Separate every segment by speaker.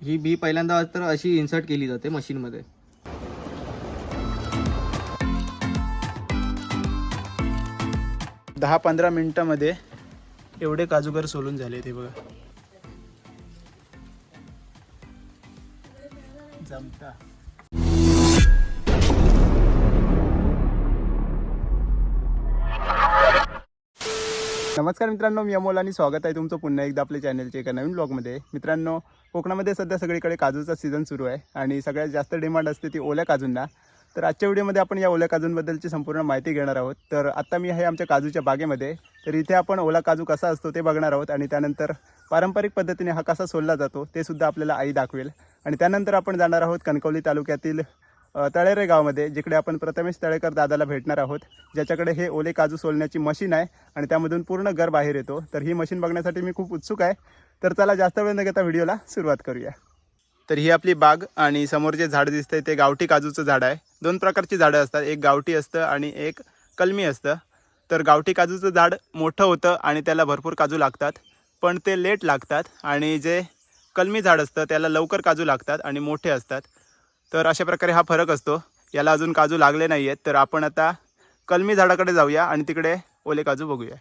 Speaker 1: ही बी पहिल्यांदा तर अशी इन्सर्ट केली जाते मशीनमध्ये
Speaker 2: दहा पंधरा मिनिटामध्ये एवढे काजूगर सोलून झाले ते बघा. जमता. नमस्कार मित्रांनो मी अमोल आणि स्वागत आहे तुमचं पुन्हा एकदा आपल्या चॅनलच्या एका नवीन ब्लॉगमध्ये मित्रांनो कोकणामध्ये सध्या सगळीकडे काजूचा सीझन सुरू आहे आणि सगळ्यात जास्त डिमांड असते ती ओल्या काजूंना. तर आजच्या व्हिडिओमध्ये आपण या ओल्या काजूंबद्दलची संपूर्ण माहिती घेणार आहोत. तर आत्ता मी आहे आमच्या काजूच्या बागेमध्ये. तर इथे आपण ओला काजू कसा असतो ते बघणार आहोत आणि त्यानंतर पारंपरिक पद्धतीने हा कसा सोलला जातो ते सुद्धा आपल्याला आई दाखवेल. आणि त्यानंतर आपण जाणार आहोत कणकवली तालुक्यातील तळेरे गावामध्ये जिकडे आपण प्रथमेश तळेकर दादाला भेटणार आहोत ज्याच्याकडे हे ओले काजू सोलण्याची मशीन आहे आणि त्यामधून पूर्ण घर बाहेर येतो. तर ही मशीन बघण्यासाठी मी खूप उत्सुक आहे. तर चला जास्त वेळ न घेता व्हिडिओला सुरुवात करूया. तर ही आपली बाग आणि समोर जे झाड दिसतंय ते गावठी काजूचं झाड आहे. दोन प्रकारची झाडं असतात. एक गावठी असतं आणि एक कलमी असतं. तर गावठी काजूचं झाड मोठं होतं आणि त्याला भरपूर काजू लागतात. पण ते लेट लागतात आणि जे कलमी झाड असतं त्याला लवकर काजू लागतात आणि मोठे असतात. तर अशा प्रकारे हा फरक असतो. याला अजून काजू लागले नाही आहेत तर आपण आता कलमी झाडाकडे जाऊया आणि तिकडे ओले काजू बघूया.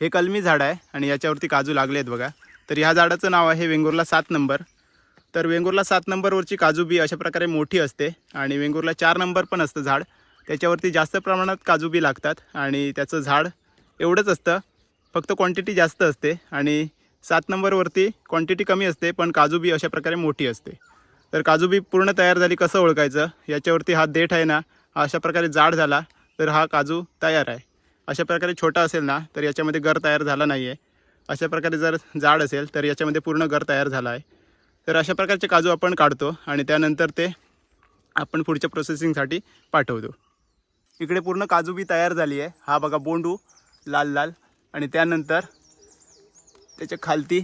Speaker 2: हे कलमी झाड आहे आणि याच्यावरती काजू लागले आहेत बघा. तर ह्या झाडाचं नाव आहे वेंगुर्ला सात नंबर. तर वेंगुर्ला सात नंबरवरची काजू बी अशा प्रकारे मोठी असते आणि वेंगुर्ला चार नंबर पण असतं झाड. त्याच्यावरती जास्त प्रमाणात काजू बी लागतात आणि त्याचं झाड एवढंच असतं. फक्त क्वांटिटी जास्त असते आणि सात नंबरवरती क्वांटिटी कमी असते पण काजू बी अशा प्रकारे मोठी असते. तर काजू बी पूर्ण तयार झाली कसं ओळखायचं? याच्यावरती हा देठ आहे ना हा अशा प्रकारे जाड झाला तर हा काजू तयार आहे. अशा प्रकारे छोटा असेल ना तर याच्यामध्ये गर तयार झाला नाही आहे अशा प्रकारे जर जाड असेल तर याच्यामध्ये पूर्ण गर तयार झाला आहे. तर अशा प्रकारचे काजू आपण काढतो आणि त्यानंतर ते आपण पुढच्या प्रोसेसिंगसाठी पाठवतो. इकडे पूर्ण काजू बी तयार झाली आहे. हा बघा बोंडू लाल लाल. आणि त्यानंतर त्याच्या खालती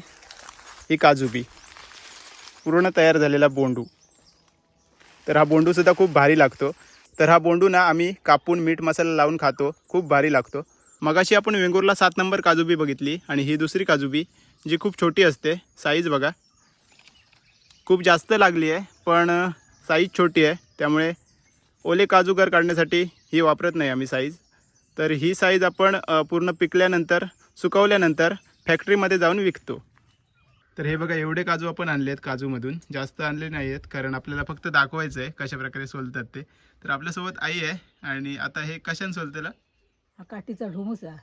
Speaker 2: ही काजू बी पूर्ण तयार झालेला बोंडू. तर हा बोंडूसुद्धा खूप भारी लागतो. तर हा बोंडू ना आम्ही कापून मीठ मसाला लावून खातो. खूप भारी लागतो. मगाशी आपण वेंगुर्ला सात नंबर काजूबी बघितली आणि ही दुसरी काजूबी जी खूप छोटी असते साईज बघा. खूप जास्त लागली आहे पण साईज छोटी आहे. त्यामुळे ओले काजूगर काढण्यासाठी ही वापरत नाही आम्ही साईज तर ही साईज आपण पूर्ण पिकल्यानंतर सुकवल्यानंतर फॅक्टरीमध्ये जाऊन विकतो. तर हे बघा एवढे काजू आपण आणले आहेत काजूमधून. जास्त आणले नाही आहेत कारण आपल्याला फक्त दाखवायचं आहे कशा प्रकारे सोलतात ते. तर आपल्यासोबत आई आहे आणि आता हे कशाने सोलतेला?
Speaker 3: हा काठीचा ढोमूस आहे.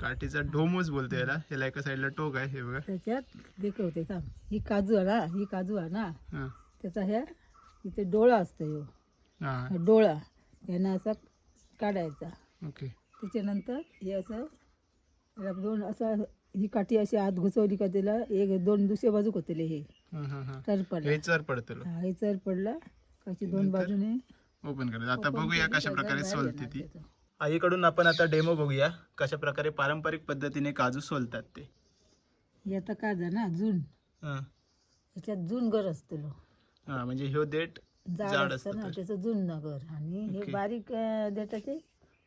Speaker 2: काठीचा ढोमूस बोलतो याला. याला एका साईडला टोक आहे हे बघा.
Speaker 3: त्याच्यात देखवते थांब. ही काजू आहे ना ही काजू आहे ना
Speaker 2: हां.
Speaker 3: त्याचा ह्या इथे डोळा असतो ह्यो
Speaker 2: हां.
Speaker 3: हा डोळा यानं असा काढायचा.
Speaker 2: ओके.
Speaker 3: त्याच्यानंतर हे असं याला दोन असं ही काठी अशी आत घुसवली का त्याला एक दोन दुसऱ्या बाजूक होतले हे.
Speaker 2: हां हां हां.
Speaker 3: तर पडला.
Speaker 2: हे चर पडतं
Speaker 3: हा हे चर पडला. काची दोन बाजूने
Speaker 2: ओपन करायचं आता बघूया कशा प्रकारे सोलते ती. आईकडून आपण आता डेमो बघूया कशा प्रकारे पारंपरिक पद्धतीने काजू सोलतात ते.
Speaker 3: हे आता झालं ना जून. त्याच्यात जून गर असतलो
Speaker 2: हां म्हणजे ह्यो देठ
Speaker 3: जाड असतं ना. त्याचं जून नगर. आणि हे. बारीक देठाचे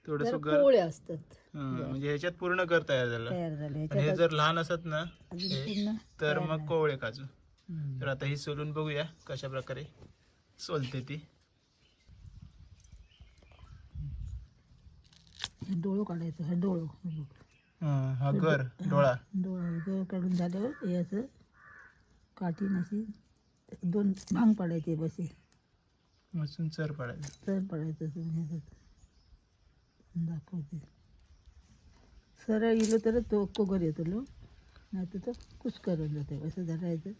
Speaker 2: थोडस
Speaker 3: कोवळे असतात.
Speaker 2: म्हणजे ह्याच्यात पूर्ण गर तयार झालं.
Speaker 3: तयार झाले.
Speaker 2: आणि हे
Speaker 3: ह्याच्यात
Speaker 2: जर लहान असत ना
Speaker 3: अजून
Speaker 2: हे,
Speaker 3: पूर्ण
Speaker 2: तर
Speaker 3: तयार
Speaker 2: मग
Speaker 3: नाही.
Speaker 2: कोवळे काजू.
Speaker 3: हम्म.
Speaker 2: तर आता ही सोलून बघूया कशा प्रकारे सोलते ती.
Speaker 3: हे डोळं काढायचं हे डोळं. हे बघ.
Speaker 2: हां, हा गर डोळा.
Speaker 3: डोळं. डोळं काढून झाल्यावर हे असं काठी अशी दोन भांग पाडायचे बसे.
Speaker 2: मसून चर पडायचं.
Speaker 3: तर पडायचं असं म्हणजे असं दाखवते. सरळ इलो तर तो कोगर येतो लो. नाही तर तो कुस करून जाते. असं धरायचं.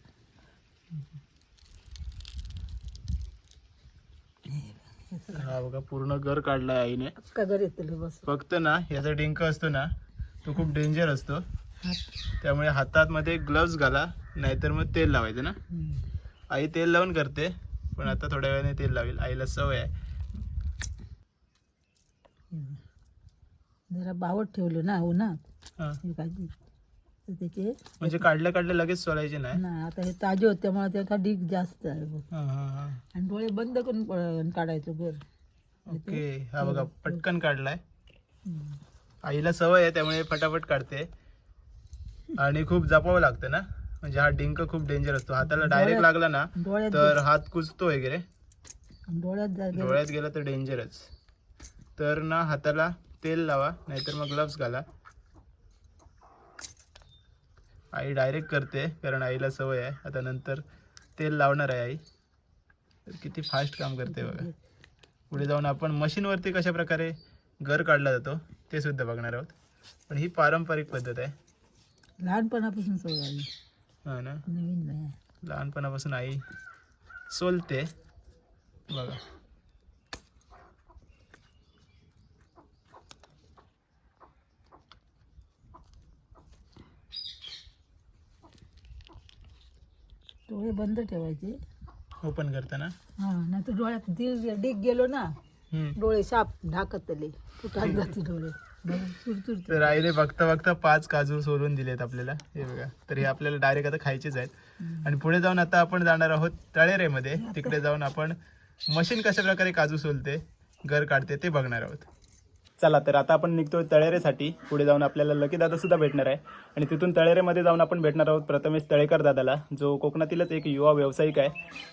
Speaker 2: हा बघा पूर्ण गर काढलाय आईने.
Speaker 3: घर येतो बस.
Speaker 2: फक्त ना याचा डिंक असतो ना तो खूप डेंजर असतो. त्यामुळे हातात मध्ये ग्लव्स घाला नाहीतर मग तेल लावायचं ना. आई तेल लावून करते पण आता थोड्या वेळाने तेल लावेल. आईला सवय आहे.
Speaker 3: जरा बावट ठेवलं ना
Speaker 2: हा.
Speaker 3: हे. काढली. तर त्याचे
Speaker 2: म्हणजे काढल्या काढल्या लगेच सोलायचे नाही?
Speaker 3: ना आता हे ताजे होते त्यामुळे त्याचा डीक जास्त आहे बघ.
Speaker 2: हा, हा, हा.
Speaker 3: आणि डोळे बंद करून प- काढायचं घर.
Speaker 2: ओके हा बघा पटकन काढलाय.
Speaker 3: हम्म.
Speaker 2: आईला सवय आहे त्यामुळे फटाफट काढते. आणि खूप जपावं लागतं ना? म्हणजे हा डिंक खूप डेंजर असतो. हाताला डायरेक्ट लागला ना
Speaker 3: डोळ्यात
Speaker 2: तर हात कुजतो वगैरे.
Speaker 3: डोळ्यात
Speaker 2: डोळ्यात गेला तर डेंजरच तर ना हाताला तेल लावा नाहीतर मग ग्लव्स घाला. आई डायरेक्ट करते कारण आईला सवय आहे. आता नंतर तेल लावणार आहे आई. तर किती फास्ट काम करते बघा. पुढे जाऊन आपण मशीनवरती कशा प्रकारे घर काढला जातो ते सुद्धा बघणार आहोत. पण ही पारंपरिक पद्धत आहे.
Speaker 3: लहानपणापासून सवय आली
Speaker 2: हा ना? लहानपणापासून आई सोलते. बघा.
Speaker 3: डोळे बंद ठेवायचे.
Speaker 2: ओपन करताना?
Speaker 3: हा नाही तर डोळ्यात दिल डिग गेलो ना. डोळे साप ढाकतले फुटात जाते डोळे.
Speaker 2: तर आईने बघता बघता पाच काजू सोलून दिलेत आपल्याला. हे बघा तर हे आपल्याला डायरेक्ट आता खायचेच आहेत. आणि पुढे जाऊन आता आपण जाणार आहोत तळेरेमध्ये. तिकडे जाऊन आपण मशीन कशा प्रकारे काजू सोलते घर काढते ते बघणार आहोत. चला तर आता आपण निघतोय तळेरेसाठी. पुढे जाऊन आपल्याला लकी दादा सुद्धा भेटणार आहे. आणि तिथून तळेरेमध्ये जाऊन आपण भेटणार आहोत प्रथमेश तळेकर दादाला जो कोकणातीलच एक युवा व्यावसायिक आहे.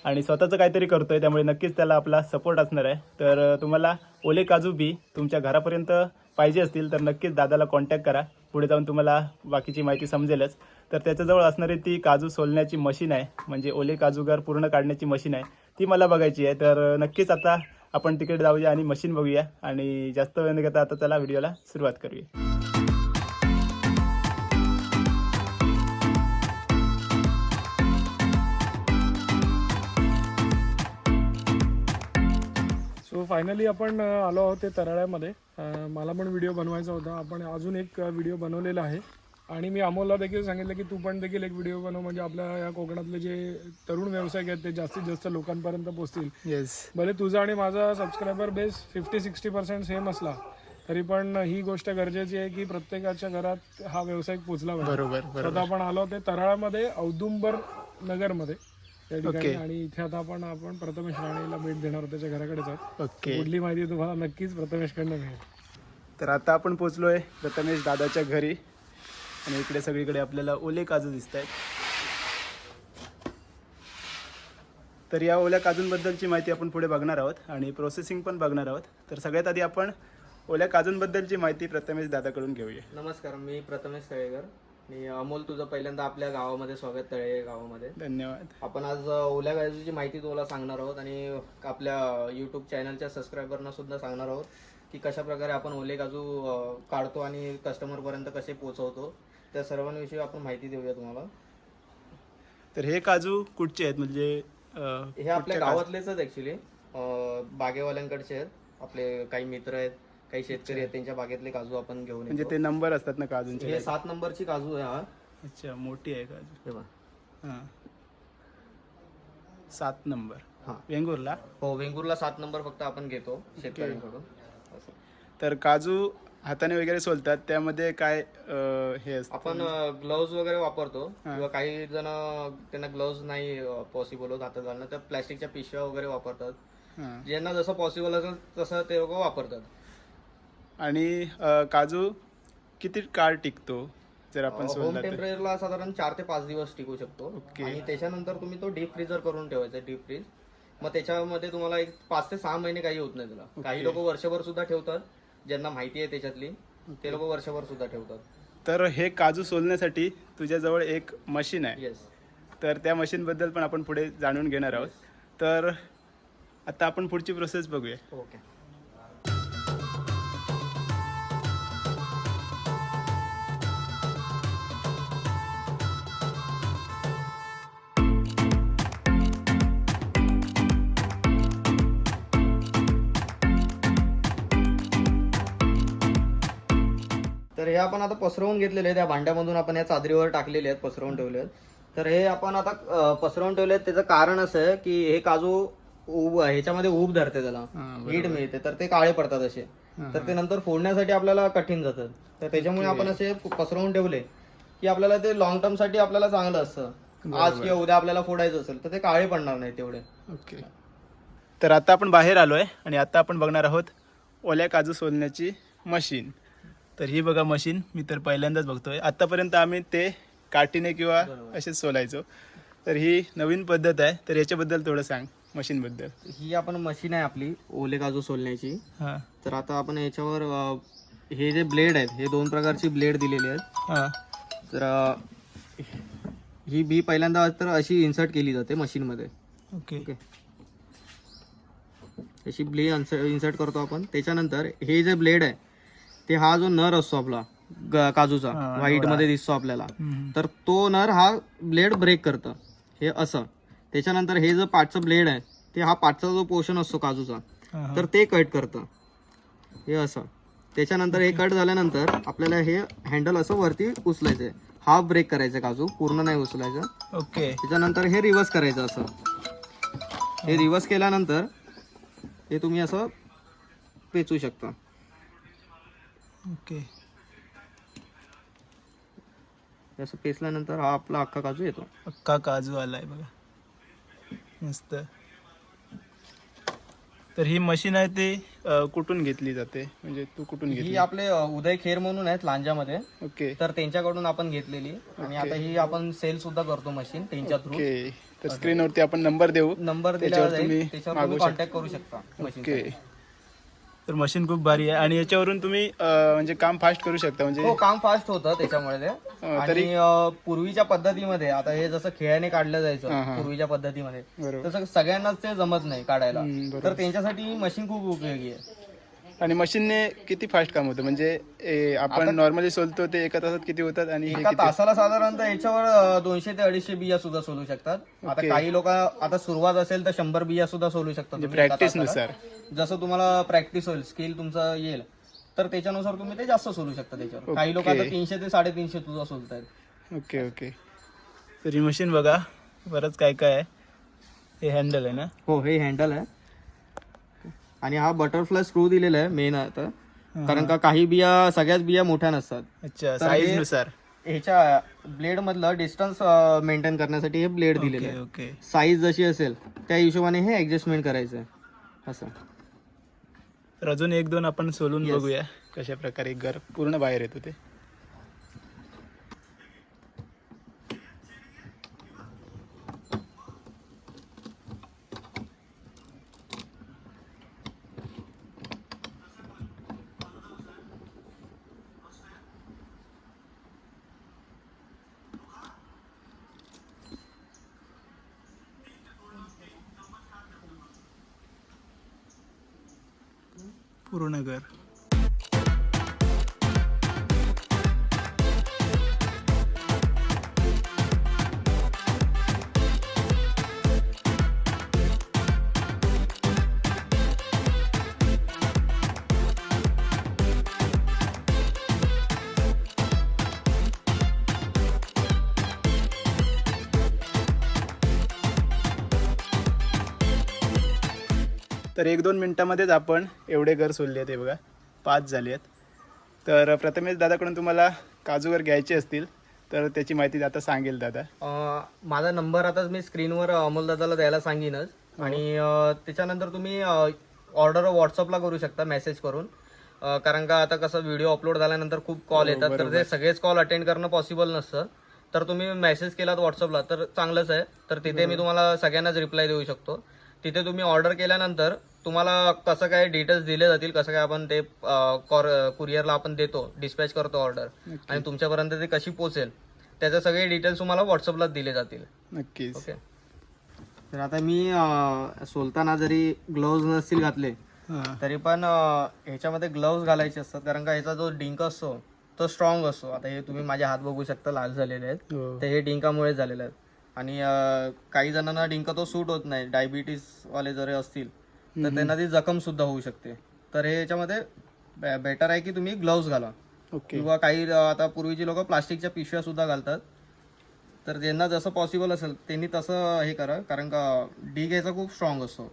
Speaker 2: आणि स्वतःचं काहीतरी करतोय त्यामुळे नक्कीच त्याला आपला सपोर्ट असणार आहे. तर तुम्हाला ओले काजू बी तुमच्या घरापर्यंत पाहिजे असतील तर नक्कीच दादाला कॉन्टॅक्ट करा. पुढे जाऊन तुम्हाला बाकीची माहिती समजेलच. तर त्याच्याजवळ असणारी ती काजू सोलण्याची मशीन आहे. म्हणजे ओले काजूगर पूर्ण काढण्याची मशीन आहे. ती मला बघायची आहे. तर नक्कीच आता आपण तिकडे जाऊया आणि मशीन बघूया. आणि जास्त वेळ न घेता आता चला व्हिडिओला सुरुवात करूया.
Speaker 4: सो फायनली आपण आलो आहोत ते तराळ्यामध्ये. मला पण व्हिडिओ बनवायचा होता. आपण अजून एक व्हिडिओ बनवलेला आहे. आणि मी अमोलला देखील सांगितलं की तू पण देखील एक व्हिडिओ बनव म्हणजे आपल्या या कोकणातले जे तरुण व्यावसायिक आहेत ते जास्तीत जास्त लोकांपर्यंत पोहोचतील.
Speaker 2: येस
Speaker 4: भले तुझा आणि माझा subscriber base fifty sixty percent same असला तरी पण ही गोष्ट गरजेची आहे की प्रत्येकाच्या घरात हा व्यावसायिक पोचला
Speaker 2: बरोबर
Speaker 4: स्वतः आपण आलो ते तराळामध्ये औदुंबर नगरमध्ये या ठिकाणी. आणि इथे आता आपण आपण प्रथमेश राणेला भेट देणार आहोत त्याच्या घराकडेच आहोत.
Speaker 2: ओके
Speaker 4: पुढली माहिती तुम्हाला नक्कीच प्रथमेशकडनं मिळेल.
Speaker 2: तर आता आपण पोचलोय प्रथमेश दादाच्या घरी. आणि इकडे सगळीकडे आपल्याला ओले काजू दिसत आहेत तर या ओल्या काजूंबद्दलची माहिती आपण पुढे बघणार आहोत आणि प्रोसेसिंग पण बघणार आहोत. तर सगळ्यात आधी आपण ओल्या काजूंबद्दलची माहिती प्रथमेश दादाकडून घेऊया.
Speaker 1: नमस्कार मी प्रथमेश तळेकर आणि अमोल तुझं पहिल्यांदा आपल्या गावामध्ये स्वागत तळे गावामध्ये.
Speaker 2: धन्यवाद.
Speaker 1: आपण आज ओल्या काजूची माहिती तुम्हाला सांगणार आहोत आणि आपल्या यूट्यूब चॅनलच्या सबस्क्रायबरना सुद्धा सांगणार आहोत की कशा प्रकारे आपण ओले काजू काढतो आणि कस्टमरपर्यंत कसे पोहोचवतो. त्या सर्वांविषयी आपण माहिती देऊया तुम्हाला.
Speaker 2: तर हे काजू कुठचे आहेत? म्हणजे अं,
Speaker 1: हे आपल्या
Speaker 2: कुठच्या
Speaker 1: गावातलेच आहेत ऍक्च्युली बागेवाल्यांकडचे आहेत. आपले काही मित्र आहेत काही शेतकरी आहेत त्यांच्या बागेतले काजू आपण घेऊन
Speaker 2: म्हणजे
Speaker 1: येतो.
Speaker 2: ते नंबर असतात ना काजूंचे?
Speaker 1: हे सात नंबरची काजू आहे हा.
Speaker 2: अच्छा मोठी आहे काजू.
Speaker 1: हे.
Speaker 2: हां. सात नंबर.
Speaker 1: हां.
Speaker 2: वेंगुर्ला?
Speaker 1: हो वेंगुर्ला सात नंबर फक्त आपण घेतो शेतकऱ्यांकडून. असं.
Speaker 2: तर काजू हाताने वगैरे सोलतात त्यामध्ये काय अं, हे असतं?
Speaker 1: आपण ग्लोव्ज वगैरे वापरतो किंवा काही जण त्यांना ग्लोव्ज नाही पॉसिबल होत हातात घालणं तर प्लॅस्टिकच्या पिशव्या वगैरे वापरतात.
Speaker 2: हां.
Speaker 1: ज्यांना जसं पॉसिबल असेल तसं ते लोक वापरतात.
Speaker 2: आणि अं, काजू किती काळ टिकतो जर आपण
Speaker 1: होम
Speaker 2: सोलला तर?
Speaker 1: टेम्परेचरला साधारण चार ते पाच दिवस टिकू शकतो.
Speaker 2: ओके.
Speaker 1: आणि त्याच्यानंतर तुम्ही तो डीप फ्रीजर करून ठेवायचा डीप फ्रीज मग त्याच्यामध्ये तुम्हाला एक पाच ते सहा महिने काही होत नाही त्याला. काही लोक वर्षभर सुद्धा ठेवतात. ज्यांना माहिती आहे त्याच्यातली ते लोक वर्षभर सुद्धा ठेवतात.
Speaker 2: तर हे काजू सोलण्यासाठी तुझ्याजवळ एक मशीन आहे.
Speaker 1: येस
Speaker 2: तर त्या मशीनबद्दल पण आपण पुढे जाणून घेणार आहोत. तर आता आपण पुढची प्रोसेस बघूया.
Speaker 1: ओके तर हे आपण आता पसरवून घेतलेले आहेत. त्या भांड्यामधून आपण या चादरीवर टाकलेले आहेत पसरवून ठेवले आहेत. तर हे आपण आता पसरवून ठेवले आहेत. त्याचं कारण असं आहे की हे काजू उब ह्याच्यामध्ये ऊब धरते त्याला. हीट मिळते. तर ते काळे पडतात असे. तर ते नंतर फोडण्यासाठी आपल्याला कठीण जातात तर त्याच्यामुळे आपण असे पसरवून ठेवले की आपल्याला ते लॉंग टर्मसाठी आपल्याला चांगलं असतं. आज किंवा उद्या आपल्याला फोडायचं असेल तर ते काळे पडणार नाही तेवढे.
Speaker 2: ओके. तर आता आपण बाहेर आलो आहे आणि आता आपण बघणार आहोत ओल्या काजू सोलण्याची मशीन. तर ही बघा मशीन मी तर पहिल्यांदाच बघतोय. आत्तापर्यंत आम्ही ते काठीने किंवा. असेच सोलायचो. तर ही नवीन पद्धत आहे. तर याच्याबद्दल थोडं सांग मशीनबद्दल.
Speaker 1: ही आपण मशीन आहे आपली ओले काजू सोलण्याची.
Speaker 2: हां.
Speaker 1: तर आता आपण याच्यावर हे जे ब्लेड आहेत हे दोन प्रकारची ब्लेड दिलेली आहेत.
Speaker 2: हां.
Speaker 1: तर ही बी पहिल्यांदा तर अशी इन्सर्ट केली जाते मशीनमध्ये.
Speaker 2: ओके.
Speaker 1: ओके. अशी ब्लेड इन्सर्ट करतो आपण. त्याच्यानंतर हे जे ब्लेड आहे ते हा जो नर असतो आपला ग- काजूचा व्हाईटमध्ये दिसतो आपल्याला.
Speaker 2: हम्म.
Speaker 1: तर तो नर हा ब्लेड ब्रेक करतं. हे असं. त्याच्यानंतर हे जो पाठचं ब्लेड आहे ते हा पाठचा जो पोर्शन असतो काजूचा
Speaker 2: हां,
Speaker 1: तर ते कट करतं. हे असं. त्याच्यानंतर हे कट झाल्यानंतर आपल्याला हे हँडल असं वरती उचलायचं आहे हाफ ब्रेक करायचं काजू. पूर्ण नाही उचलायचं.
Speaker 2: ओके.
Speaker 1: त्याच्यानंतर हे रिवर्स करायचं असं. हे रिवर्स केल्यानंतर हे तुम्ही असं पेचू शकता.
Speaker 2: ओके.
Speaker 1: असं पेचल्यानंतर हा आपला अख्खा काजू येतो.
Speaker 2: अख्खा काजू आलाय बघा. मस्त. तर ही मशीन आहे ती कुठून घेतली जाते? म्हणजे तू कुठून
Speaker 1: ही
Speaker 2: घेतली?
Speaker 1: आपले अ, उदय खेर म्हणून आहेत लांजामध्ये.
Speaker 2: ओके.
Speaker 1: तर त्यांच्याकडून आपण घेतलेली. आणि आता ही आपण सेल सुद्धा करतो मशीन त्यांच्या थ्रू
Speaker 2: ओके. तर स्क्रीनवरती आपण नंबर देऊ.
Speaker 1: नंबर दिला
Speaker 2: त्याच्यावर
Speaker 1: जाईल.
Speaker 2: तुम्ही
Speaker 1: त्याच्यावर
Speaker 2: मागवू
Speaker 1: तुम्ही कॉन्टॅक्ट करू शकता मशीन
Speaker 2: ओके तर मशीन खूप भारी आहे. आणि याच्यावरून तुम्ही अ, म्हणजे काम फास्ट करू शकता म्हणजे
Speaker 1: हो काम फास्ट होतं त्याच्यामुळे. ते आणि अ, पूर्वीच्या पद्धतीमध्ये आता हे जसं खेळाने काढलं
Speaker 2: हा,
Speaker 1: जायचं
Speaker 2: हा.
Speaker 1: पूर्वीच्या पद्धतीमध्ये
Speaker 2: बरोबर.
Speaker 1: तसं सगळ्यांनाच ते जमत नाही काढायला.
Speaker 2: हम्म, बरोबर.
Speaker 1: तर त्यांच्यासाठी मशीन खूप उपयोगी आहे.
Speaker 2: आणि मशीनने किती फास्ट काम होतं? म्हणजे ए, आपण नॉर्मली सोलतो ते एका तासात किती होतात आणि हे
Speaker 1: एका
Speaker 2: किती?
Speaker 1: तासाला साधारणतः याच्यावर अ, दोनशे ते अडीचशे बिया सुद्धा सोलू शकतात. आता
Speaker 2: ओके.
Speaker 1: काही लोक आता सुरुवात असेल तर शंभर बिया सुद्धा सोलू शकतात
Speaker 2: म्हणजे
Speaker 1: तुम्ही एका
Speaker 2: प्रॅक्टिस
Speaker 1: तासाला.
Speaker 2: नुसार.
Speaker 1: जसं तुम्हाला प्रॅक्टिस होईल स्किल तुमचं येईल तर त्याच्यानुसार तुम्ही ते जास्त सोलू शकता त्याच्यावर. काही लोक
Speaker 2: ओके.
Speaker 1: आता तीनशे ते साडेतीनशे सुद्धा सोलतायत.
Speaker 2: Okay okay. तर ही मशीन बघा बरंच काय काय आहे. हे हँडल आहे ना?
Speaker 1: हो हे हँडल आहे. आणि हा बटरफ्लाय स्क्रू दिलेला आहे मेन आता. कारण का काही बिया सगळ्याच बिया मोठ्या नसतात.
Speaker 2: अच्छा साईजनुसार.
Speaker 1: ह्याच्या ब्लेड मधलं डिस्टन्स मेंटेन करण्यासाठी हे ब्लेड दिलेलं आहे.
Speaker 2: ओके.
Speaker 1: साईज जशी असेल त्या हिशोबाने हे ऍडजस्टमेंट करायचं आहे. असं.
Speaker 2: तर अजून एक दोन आपण सोलून. बघूया कशा प्रकारे घर पूर्ण बाहेर येतो ते. पुरनगर एक दोन मिनिटामध्येच आपण एवढे घर सोडले आहेत हे बघा. पाच झाले आहेत. तर प्रथमेश दादाकडून तुम्हाला काजूगर घ्यायचे असतील तर त्याची माहिती आता सांगेल दादा.
Speaker 1: माझा नंबर आता मी स्क्रीनवर अमोल दादाला द्यायला सांगेनच. आणि त्याच्यानंतर तुम्ही ऑर्डर व्हॉट्सअपला करू शकता मेसेज करून. कारण का आता कसं व्हिडिओ अपलोड झाल्यानंतर खूप कॉल येतात. तर ते सगळेच कॉल अटेंड करणं पॉसिबल नसतं. तर तुम्ही मेसेज केलात व्हॉट्सअपला तर चांगलंच आहे. तर तिथे मी तुम्हाला सगळ्यांनाच रिप्लाय देऊ शकतो. तिथे तुम्ही ऑर्डर केल्यानंतर तुम्हाला कसं काय डिटेल्स दिले जातील कसं काय आपण ते कुरिअरला आपण देतो डिस्पॅच करतो ऑर्डर आणि तुमच्यापर्यंत ते कशी पोचेल त्याचे सगळे डिटेल्स तुम्हाला व्हॉट्सअपला दिले जातील.
Speaker 2: नक्कीच.
Speaker 1: ओके? तर आता मी सोलताना जरी ग्लोव्ज नसतील घातले तरी पण ह्याच्यामध्ये ग्लोव्ज घालायचे असतात. कारण का ह्याचा जो डिंक असतो तो स्ट्रॉंग असतो. आता हे तुम्ही माझे हात बघू शकता लाल झालेले आहेत.
Speaker 2: हो.
Speaker 1: तर हे डिंकामुळे झालेले आहेत. आणि काही जणांना डिंक तो सूट होत नाही. डायबिटीस वाले जरी असतील तर त्यांना ती जखम सुद्धा होऊ शकते. तर हे याच्यामध्ये बेटर आहे की तुम्ही ग्लोव्ज घाला.
Speaker 2: ओके.
Speaker 1: किंवा काही आता पूर्वीची लोक प्लास्टिकच्या पिशव्या सुद्धा घालतात. तर ज्यांना जसं पॉसिबल असेल त्यांनी तसं हे करा. कारण का डी घ्यायचा खूप स्ट्रॉंग असतो.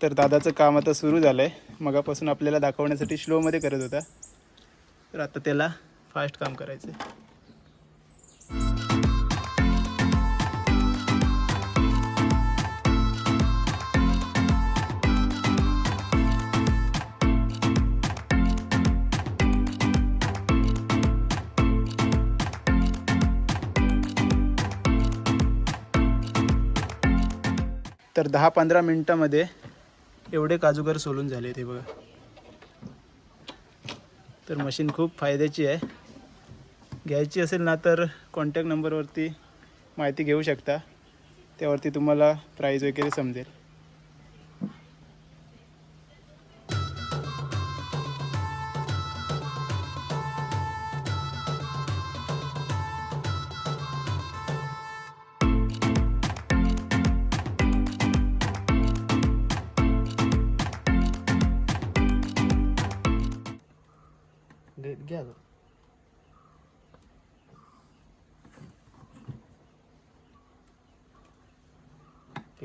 Speaker 2: तर दादाचं काम आता सुरू झालं आहे मगापासून आपल्याला दाखवण्यासाठी स्लोमध्ये करत होता. तर आता त्याला फास्ट काम करायचं आहे तर दहा पंधरा मिनटामध्ये एवढे काजूगर सोलून झाले ते बघा. तर मशीन खूप फायद्याची आहे. घ्यायची असेल ना तर कॉन्टॅक्ट नंबरवरती माहिती घेऊ शकता. त्यावरती तुम्हाला प्राईज वगैरे समजेल.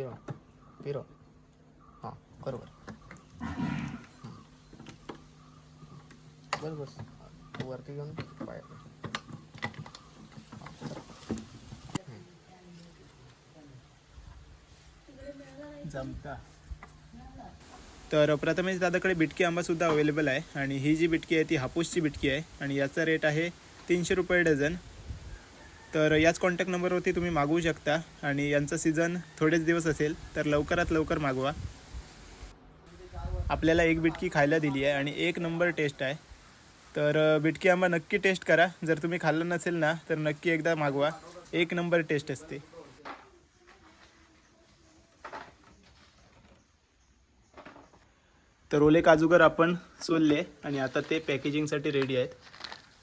Speaker 1: फिरव फिरव हां बरोबर. बरोबर. वरती घेऊन पाय.
Speaker 2: जमता. तर प्रथमेश दादाकडे बिटकी आंबासुद्धा अवेलेबल आहे. आणि ही जी बिटकी आहे ती हापूसची बिटकी आहे. आणि याचा रेट आहे तीनशे रुपये डझन. तर याच कॉन्टॅक्ट नंबरवरती तुम्ही मागवू शकता आणि यांचं सीझन थोडेच दिवस असेल तर लवकरात लवकर मागवा. आपल्याला एक बिटकी खायला दिली आहे आणि एक नंबर टेस्ट आहे. तर बिटकी आंबा नक्की टेस्ट करा. जर तुम्ही खाल्लं नसेल ना तर नक्की एकदा मागवा. एक नंबर टेस्ट असते. तर ओले काजूगर आपण सोलले आणि आता ते पॅकेजिंगसाठी रेडी आहेत.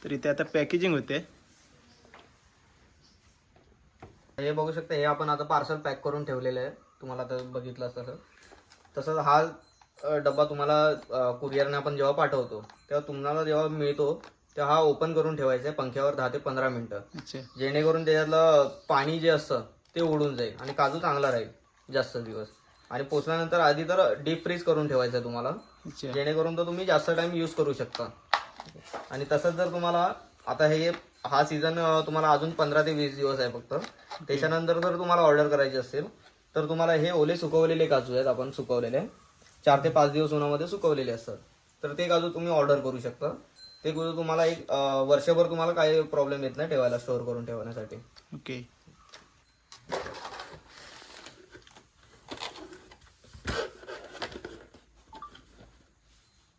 Speaker 2: तर इथे आता पॅकेजिंग होते.
Speaker 1: हे बघू शकता हे आपण आता पार्सल पॅक करून ठेवलेलं आहे. तुम्हाला आता बघितलं तसं. तसंच हा डब्बा तुम्हाला कुरिअरने आपण जेव्हा पाठवतो तेव्हा तुम्हाला जेव्हा मिळतो तेव्हा हा ओपन करून ठेवायचा आहे पंख्यावर दहा ते पंधरा मिनटं. जेणेकरून त्याच्यातलं पाणी जे असतं ते उडून जाईल आणि काजू चांगला राहील जास्त दिवस. आणि पोचल्यानंतर आधी तर डीप फ्रीज करून ठेवायचं आहे तुम्हाला. जेणेकरून तो तुम्ही जास्त टाइम यूज करू शकता. आणि तसंच जर तुम्हाला आता हे हा सीझन तुम्हाला अजून पंधरा ते वीस दिवस आहे फक्त. त्याच्यानंतर जर तुम्हाला ऑर्डर करायची असेल तर तुम्हाला हे ओले सुकवलेले काजू आहेत आपण सुकवलेले. चार ते पाच दिवस उन्हामध्ये सुकवलेले असतात. तर ते काजू तुम्ही ऑर्डर करू शकता. ते काजू तुम्हाला एक वर्षभर तुम्हाला काही प्रॉब्लेम येत नाही ठेवायला स्टोअर करून ठेवण्यासाठी.
Speaker 2: ओके.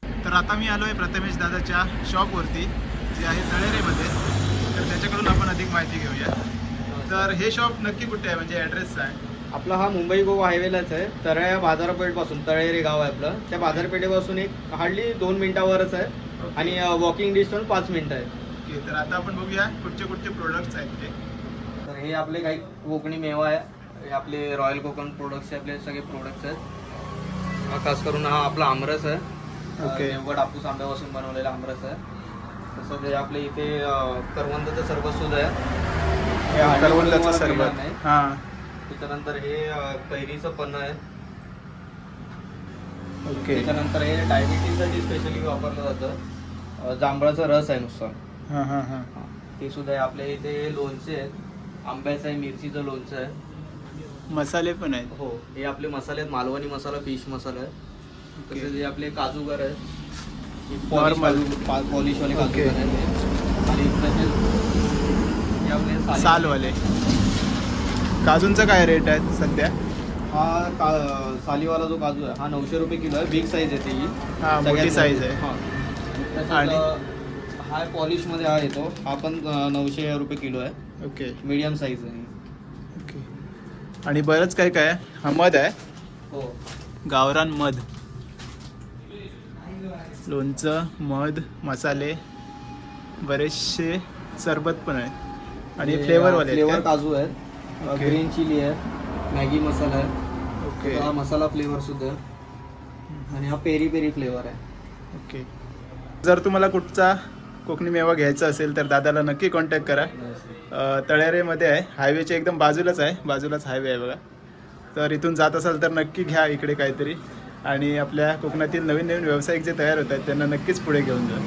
Speaker 2: तर आता मी आलो आहे प्रथमेश दादाच्या शॉपवरती जे आहे तळेरेमध्ये. तर त्याच्याकडून आपण अधिक माहिती घेऊया. तर हे शॉप नक्की कुठे आहे? म्हणजे ॲड्रेस आहे
Speaker 1: आपला हा मुंबई गोवा हायवेलाच आहे. तळ्या या बाजारपेठपासून तळेरे गाव आहे आपलं. त्या बाजारपेठेपासून एक हार्डली दोन मिनिटावरच आहे. आणि वॉकिंग डिस्टन्स पाच मिनिटं आहे.
Speaker 2: ओके तर आता आपण बघूया कुठचे कुठचे प्रोडक्ट्स आहेत ते.
Speaker 1: तर हे आपले काही कोकणी मेवा आहे. हे आपले रॉयल कोकण प्रोडक्ट्स आपले सगळे प्रोडक्ट्स आहेत. खास करून हा आपला आमरस आहे.
Speaker 2: ओके.
Speaker 1: निव्वळ हापूस आंब्यापासून बनवलेला आमरस आहे. तसं ते आपले इथे करवंदाचं सरबत सुद्धा आहे. हे
Speaker 2: करवंदाचं. हां.
Speaker 1: त्याच्यानंतर हे कैरीचं पन्ह आहे.
Speaker 2: ओके.
Speaker 1: त्याच्यानंतर हे डायबिटीजसाठी स्पेशली वापरलं जातं. जांभळाचा रस आहे नुसता
Speaker 2: हां हां हां.
Speaker 1: ते सुद्धा आहे. आपल्या इथे लोणचे आहेत. आंब्याचं आहे मिरचीचं लोणचं आहे.
Speaker 2: मसाले पण आहेत.
Speaker 1: हो. हे आपले मसाले आहेत. मालवणी मसाला फिश मसाला आहे. तसेच हे आपले काजूगर आहेत.
Speaker 2: Normal.
Speaker 1: पॉलिशवाले हे. आणि
Speaker 2: सालवाले काजूंचा काय रेट आहे सध्या
Speaker 1: हा का सालीवाला जो काजू आहे हा नऊशे रुपये किलो आहे बिग साईज येते ही
Speaker 2: हा, मोठी size आहे.
Speaker 1: हा.
Speaker 2: आणि?
Speaker 1: हा पॉलिशमध्ये हा येतो हा पण नऊशे रुपये किलो आहे
Speaker 2: ओके
Speaker 1: मीडियम साईज आहे.
Speaker 2: ओके आणि बरंच काय काय आहे? हा मध आहे
Speaker 1: हो
Speaker 2: गावरान मध लोणचं मध मसाले बरेचसे सरबत पण आहेत. आणि फ्लेवरवाले
Speaker 1: फ्लेवर काजू आहेत. ग्रीन चिली आहे मॅगी मसाला आहे
Speaker 2: ओके.
Speaker 1: हा मसाला फ्लेवर सुद्धा आणि हा पेरी पेरी फ्लेवर आहे.
Speaker 2: ओके. जर तुम्हाला कुठचा कोकणी मेवा घ्यायचा असेल तर दादाला नक्की कॉन्टॅक्ट करा. तळ्यारेमध्ये आहे. हायवेच्या एकदम बाजूलाच आहे. बाजूलाच हायवे आहे बघा. तर इथून जात असाल तर नक्की घ्या इकडे काहीतरी. आणि आपल्या कोकणातील नवीन नवीन व्यावसायिक जे तयार होत आहेत त्यांना नक्कीच पुढे घेऊन जा.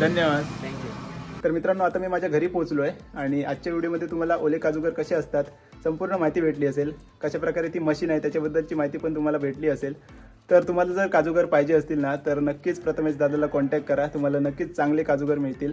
Speaker 2: धन्यवाद.
Speaker 1: थँक्यू
Speaker 2: तर मित्रांनो आता मी माझ्या घरी पोहोचलो आहे आणि आजच्या व्हिडिओमध्ये तुम्हाला ओले काजूगर कसे असतात संपूर्ण माहिती भेटली असेल. कशा प्रकारे ती मशीन आहे त्याच्याबद्दलची माहिती पण तुम्हाला भेटली असेल. तर तुम्हाला जर काजूगर पाहिजे असतील ना तर नक्कीच प्रथमेश दादाला कॉन्टॅक्ट करा. तुम्हाला नक्कीच चांगले काजूगर मिळतील.